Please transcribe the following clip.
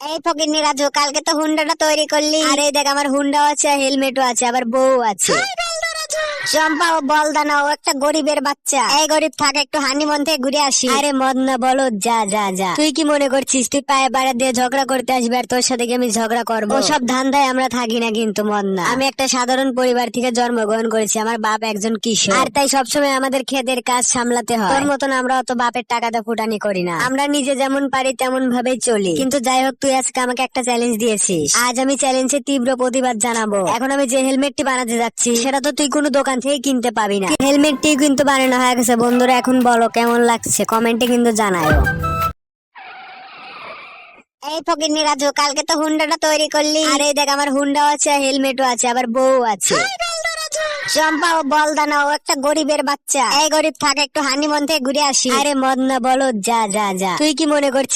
এই ফকির রাজু কালকে তো হুন্ডাটা তৈরি করলি। আর এই দেখ আমার হুন্ডাও আছে হেলমেটও আছে আবার বউ আছে। চম্পা, ও বল বলদানা ও একটা গরিবের বাচ্চা। এই গরিব, থাক, একটু হানিমন থেকে ঘুরে আসি। আরে মদ না বলো, যা যা যা। তুই কি মনে করছিস? তুই পায়ে বাড়া দিয়ে ঝগড়া করতে আসবি আর তোর সাথে আমি ঝগড়া করব? সব ধান্দায় আমরা থাকি না কিন্তু মদ না আমি একটা সাধারণ পরিবার থেকে জন্মগ্রহণ করেছি, আমার বাপ একজন কিশোর। আর তাই সবসময় আমাদের খেতের কাজ সামলাতে হয়। তোর মতন আমরা অত বাপের টাকাতে ফুটানি করি না। আমরা নিজে যেমন পারি তেমন ভাবেই চলি। কিন্তু যাই হোক, তুই আজকে আমাকে একটা চ্যালেঞ্জ দিয়েছিস। আজ আমি চ্যালেঞ্জে তীব্র প্রতিবাদ জানাব। এখন আমি যে হেলমেটটি বানাতে যাচ্ছি, সেটা তো তুই কোনো দোকান থেকে কিনতে পাবি না। হেলমেটটি কিন্তু বানানো হয়ে গেছে। বন্ধুরা এখন বলো কেমন লাগছে? কমেন্টে কিন্তু জানাও এই ফকির রাজু কালকে তো হুন্ডাটা তৈরি করলি। আর দেখ আমার হুন্ডাও আছে হেলমেটও আছে আবার বউ আছে। চম্পা ও বলদানা ও একটা গরিবের বাচ্চা। এই গরিব থাক একটু হানিমন থেকে ঘুরে আসি। আরে মদ না বলো যা যা যা। তুই কি মনে করছিস?